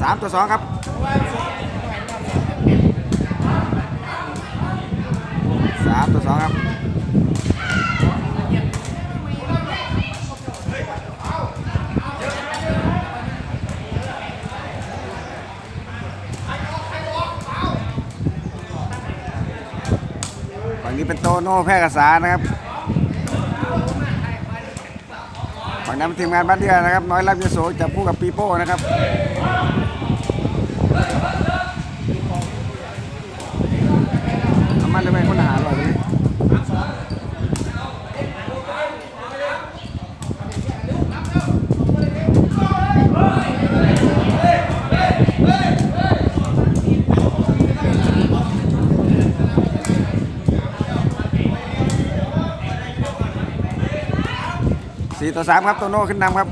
สามต่อสองครับสามต่อสองครับฝั่งนี้เป็นโตโน่แพร่กษานะครับฝั่งนั้นเป็นทีมงานบ้านเดือนะครับ น้อยรับยโสจับคู่กับปีโป้นะครับ น้ำมันเลยไหมคนอาหารอร่อยเลย สี่ต่อสามครับโตโน่ขึ้นนำครับ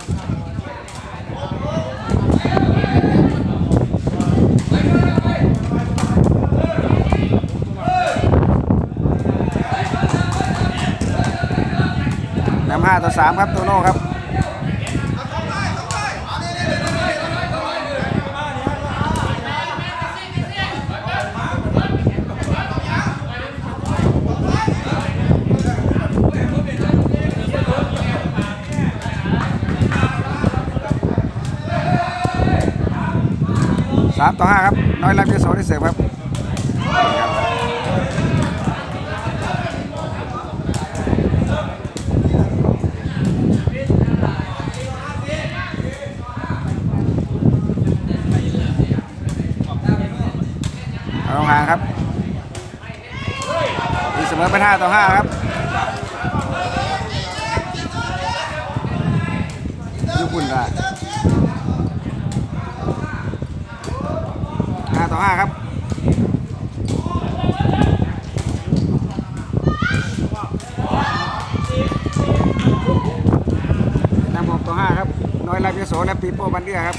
นำห้าต่อสามครับโตโน่ครับ สามต่อห้าครับ น้อยรับเยโสได้เสิร์ฟครับเอาห่างครับตีเสมอเป็น5ต่อ5ครับญี่ปุ่นก็5 ต่อ5ครับนำ6ต่อ5ครับ น้อยรับยโสและปีโป้บันเดือครับ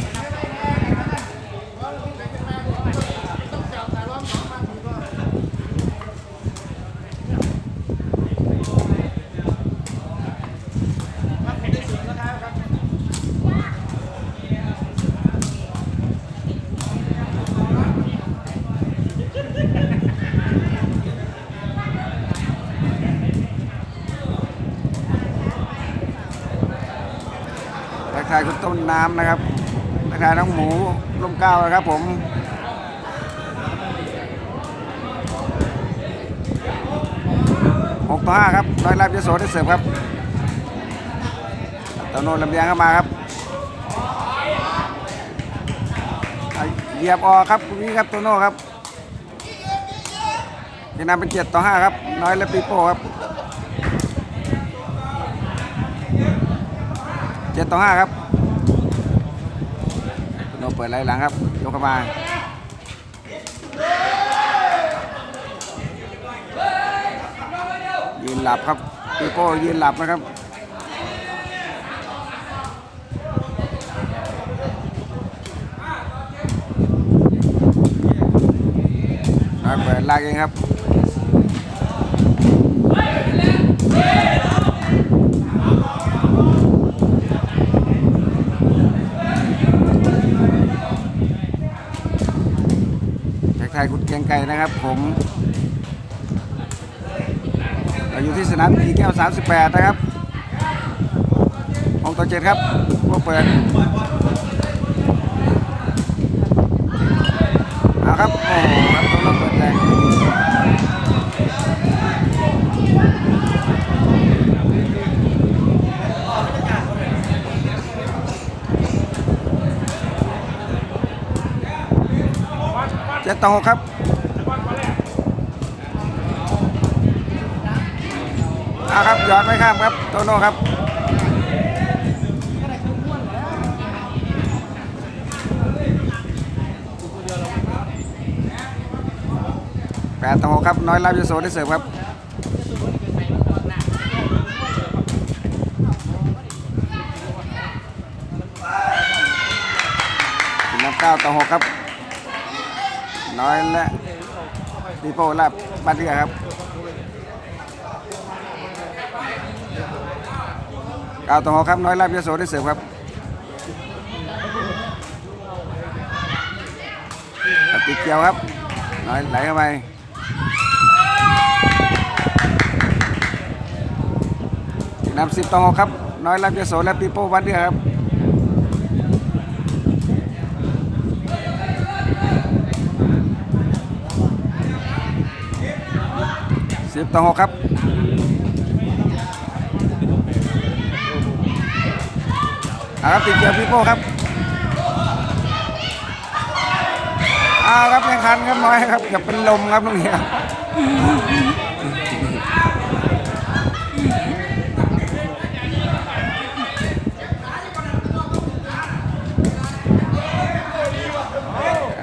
ทักทายคุณต้นน้ำนะครับทักทายน้องหมูร่มเก้านะครับผมหกต่อห้าครับร้อยรับยโสได้เสิร์ฟครับตะโนนลำเลียงเข้ามาครับเหยียบออกครับตรงนี้ครับโตโน่ครับยังนำเป็นเจ็ดต่อห้าครับ น้อยและปีโป้ครับ จ็ดต่อห้าครับโน่เปิดไหลหลังครับ ยกเข้ามายืนหลับครับปีโป้ยืนหลับนะครับน้อยเปิดลากเองครับแท็กไทายคุณ เกียงไก่นะครับผมเราอยู่ที่สนามกีแก้ว 38 นะครับหกต่อเจ็ดครับพวกเปิดเอาครับโอ้โหครับต้องรับเปิดแรงเจ็ด ต่อหกครับอาครับหยอดไม่ข้ามครับโตโน่ครับแปดต่อหกครับ น้อยรับยโสได้เสิร์ฟครับนับเก้าต่อหกครับ น้อยและดีโป้และบัตเดียครับก้าวต่อหกครับ น้อยลาบยโสได้เสิร์ฟครับกี่ยวครับ น้อยไหลเข้าไปนำสิบต่อหกครับ น้อยรับยโสและปีโป้วันเดือครับ สิบต่อหกครับเอาครับติดเกียร์พีโป้ครับเอาครับยังคันครับน้อยครับเกือบเป็นลมครับตรงนี้ครั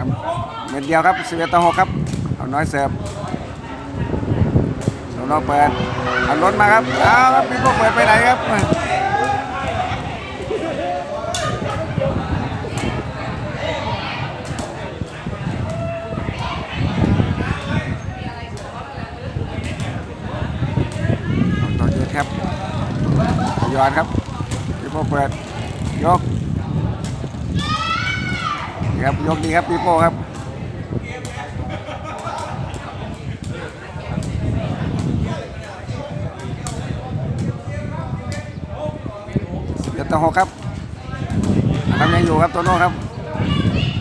บเม็ดเดียวครับสิบเอ็ดต่อหกครับ เอาน้อยเสิร์ฟ โซโล่เปิดเอารถมาครับเอาครับพี่พวกเปิดไปไหนครับต่อเยอะครับยอดครับพี่พวกเปิดยกครับยกดีครับพี่โป้ครับ สิบเอ็ด ต่อหกครับทำยังอยู่ครับโตโน่ครับ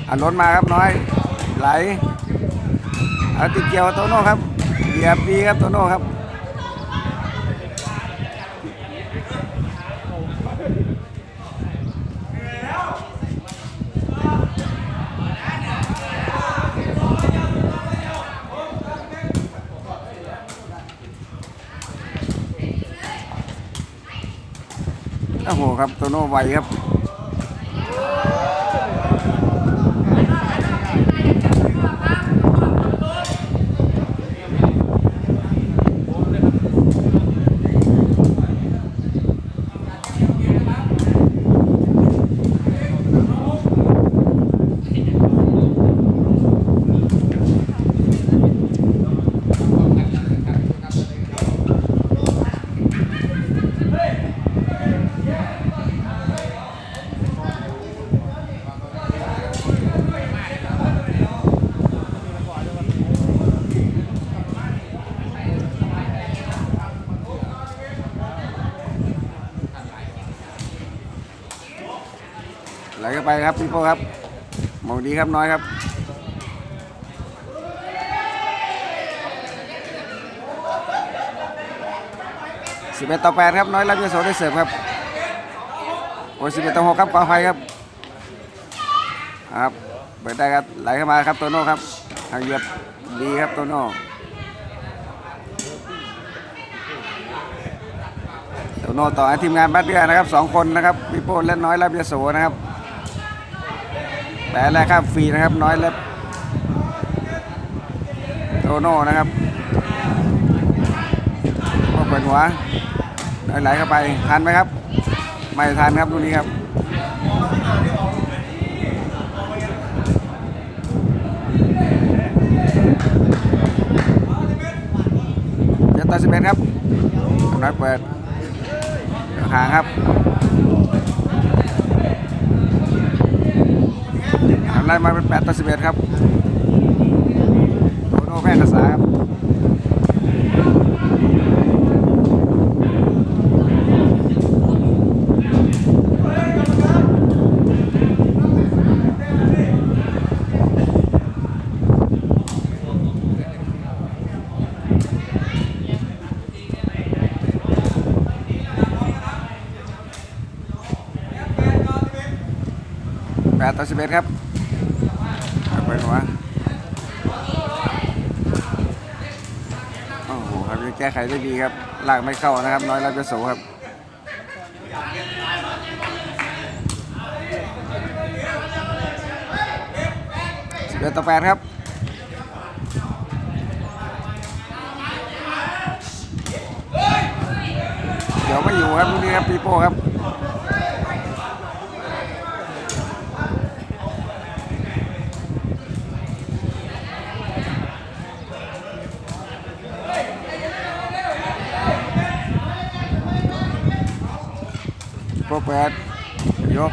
อันล้นมาครับน้อย ไหลเอาติดเกี่ยวโตโน่ครับเหยียบดีครับโตโน่ครับ ครับโตโน่ไวครับ ลเข้าไปครับพี่โป้ครับมองดีครับน้อยครับสิบเอ็ดต่อแปดครับน้อยรับยโสได้เสิร์ฟครับโอ้สิบเอ็ดต่อหกครับขออภัยครับครับเปิดได้ครับไหลเข้ามาครับโตโน่ครับทางเหยียบดีครับโตโน่โตโน่ต่อให้ทีมงานบ้านเดือนะครับสองคนนะครับพี่โป้และน้อยรับยโสนะครับ แต่แรกครับฟรีนะครับน้อยเล็บโตโน่นะครับก็เปิดหัวไหลเข้าไปทันไหมครับ ไม่ทันครับลูกนี้ครับเดี๋ยวต่อสิบเอ็ดครับน้อยเปิดหางครับ ไล่มาเป็นแปดต่อสิบเอ็ดครับโตโน่แพร่กระสาครับ8ต่อ11 ครับเปิดหัวโอ้โหครับยังแก้ไขได้ดีครับลากไม่เข้านะครับ น้อยรับจะสูครับสิบเอ็ดต่อแปดครับเดี๋ยวไม่อยู่ครับลูกนี้ครับปีโป้ครับ โปรเปิดยก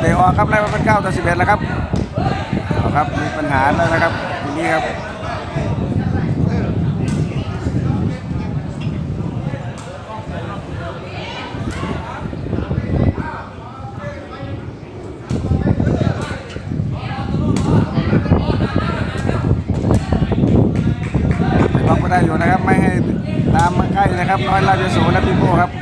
เตะออกครับไล่มาเป็น9ต่อ11แล้วครับเอาครับมีปัญหาแล้วนะครับทีนี้ครับล็อกก็ได้อยู่นะครับ ไม่ให้ตามมาใกล้นะครับน้อยลาบยโสและปีโป้ครับ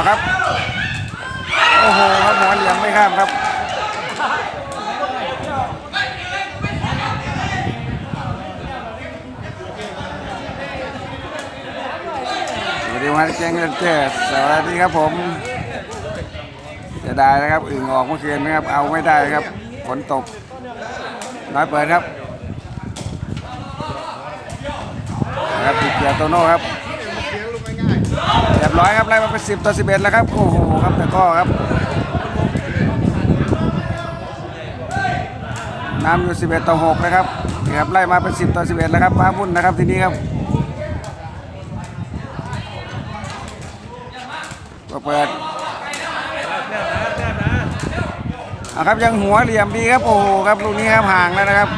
เอาครับ โอ้โหครับหัวเหลี่ยมไม่ข้ามครับสวัสดีวันแจ้งเงินเจสวัสดีครับผมจะได้นะครับอึ่งออกเมื่อคืนนะครับ เอาไม่ได้ครับฝนตกน้อยเปิดครับ ครับติดเกียร์โตโน่ครับ เรียบร้อยครับไล่มาเป็นสิบต่อสิบเอ็ดแล้วครับ โอ้โหครับแต่ก็ครับนำอยู่สิบเอ็ดต่อหกนะครับนี่ครับไล่มาเป็นสิบต่อสิบเอ็ดแล้วครับฟ้ามุ่นนะครับทีนี้ครับก็เปิดเอาครับยังหัวเหลี่ยมดีครับ โอ้โหครับลูกนี้ครับห่างแล้วนะครับ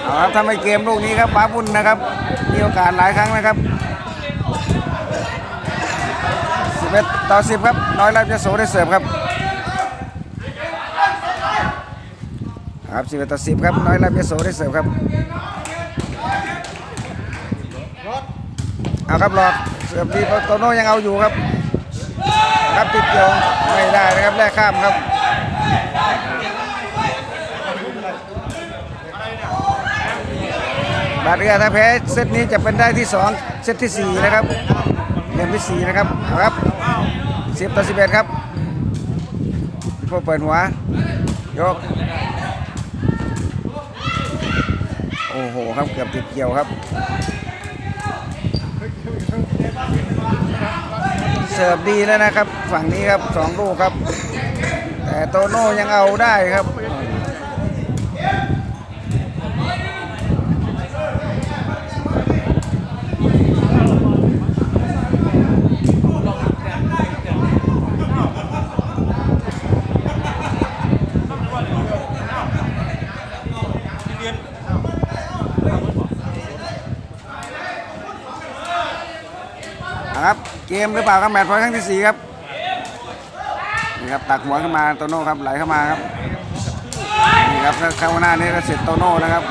เอา ครับถ้าไม่เกมลูกนี้ครับฟ้ามุ่นนะครับ มีโอกาสหลายครั้งนะครับ11ต่อ 10 ครับ น้อยรับยโสได้เสิร์ฟครับ ครับ11ต่อ 10 ครับ น้อยรับยโสได้เสิร์ฟครับ เอาครับหลอดเสิร์ฟดีโตโน่ยังเอาอยู่ครับ ครับติดเกี่ยวไม่ได้นะครับแลกข้ามครับ บาดเรือถ้าแพ้เซตนี้จะเป็นได้ที่ 2 เซตที่ 4 นะครับเกมที่ 4 นะครับเอาครับ10ต่อ11 ครับพวกเปิดหัว ยก โอ้โหครับเกือบติดเกี่ยวครับ เสิร์ฟดีแล้วนะครับ ฝั่งนี้ครับสองลูกครับ แต่โตโน่ยังเอาได้ครับ นะครับ เกมหรือเปล่าครับแมตช์พอยต์ครั้งที่สี่ครับนี่ครับตักหัวขึ้นมาโตโน่ครับไหลเข้ามาครับนี่ครับถ้าเข้าหน้านี้ก็เสร็จโตโน่นะครับ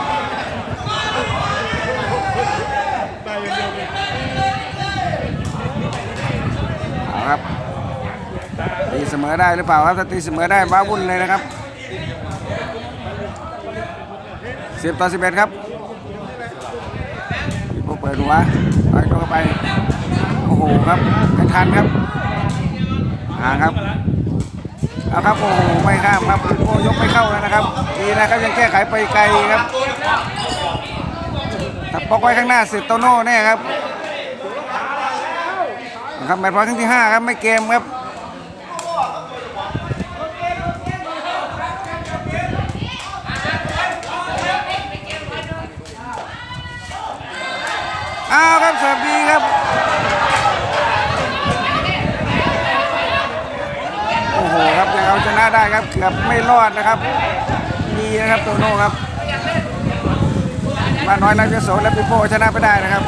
เอาครับตีเสมอได้หรือเปล่าครับถ้าตีเสมอได้บ้าวุ่นเลยนะครับสิบต่อสิบเอ็ดครับพี่โป๊เปิดหัวต่อยเข้าไป โอ้โหครับไม่ทันครับห่าครับเอาครับโอ้โหไม่ข้ามครับโอ้ยกไม่เข้าแล้วนะครับดีนะครับยังแก้ไขไปไกลครับถ้าปอกไว้ข้างหน้าสิโตโน่แน่ครับนะครับแมตช์พอยต์ครั้งที่ห้าครับไม่เกมครับอ้าวครับเสิร์ฟดีครับ โอ้โหครับยัง เอาชนะได้ครับเกือบไม่รอดนะครับดีนะครับโตโน่ครับมาน้อยแล้วจะโสและปิโป้ชนะไปได้นะครับ